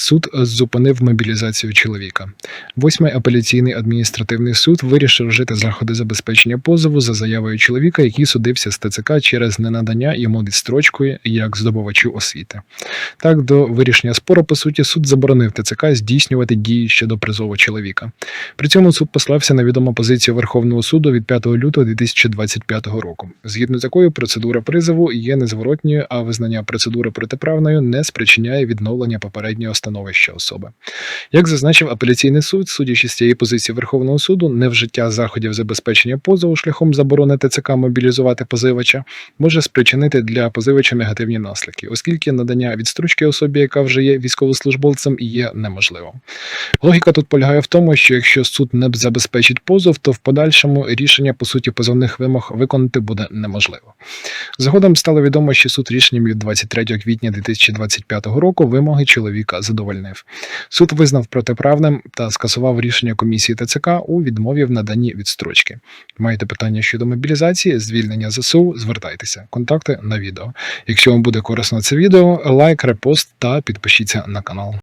Суд зупинив мобілізацію чоловіка. Восьмий апеляційний адміністративний суд вирішив вжити заходи забезпечення позову за заявою чоловіка, який судився з ТЦК через ненадання йому відстрочкою як здобувачу освіти. Так, до вирішення спору, по суті, суд заборонив ТЦК здійснювати дії щодо призову чоловіка. При цьому суд послався на відому позицію Верховного суду від 5 лютого 2025 року, згідно з якою процедура призову є незворотньою, а визнання процедури протиправною не спричиняє відновлення попереднього становища особи. Як зазначив апеляційний суд, судячи з цієї позиції Верховного суду, невжиття заходів забезпечення позову шляхом заборони ТЦК мобілізувати позивача може спричинити для позивача негативні наслідки, оскільки надання відстрочки особі, яка вже є військовослужбовцем, є неможливим. Логіка тут полягає в тому, що якщо суд не забезпечить позов, то в подальшому рішення по суті позовних вимог виконати буде неможливо. Згодом стало відомо, що суд рішенням від 23 квітня 2025 року вимоги чоловіка задовольнив. Суд визнав протиправним та скасував рішення комісії ТЦК у відмові в наданні відстрочки. Маєте питання щодо мобілізації, звільнення ЗСУ, звертайтеся. Контакти на відео. Якщо вам буде корисно це відео, лайк, репост та підпишіться на канал.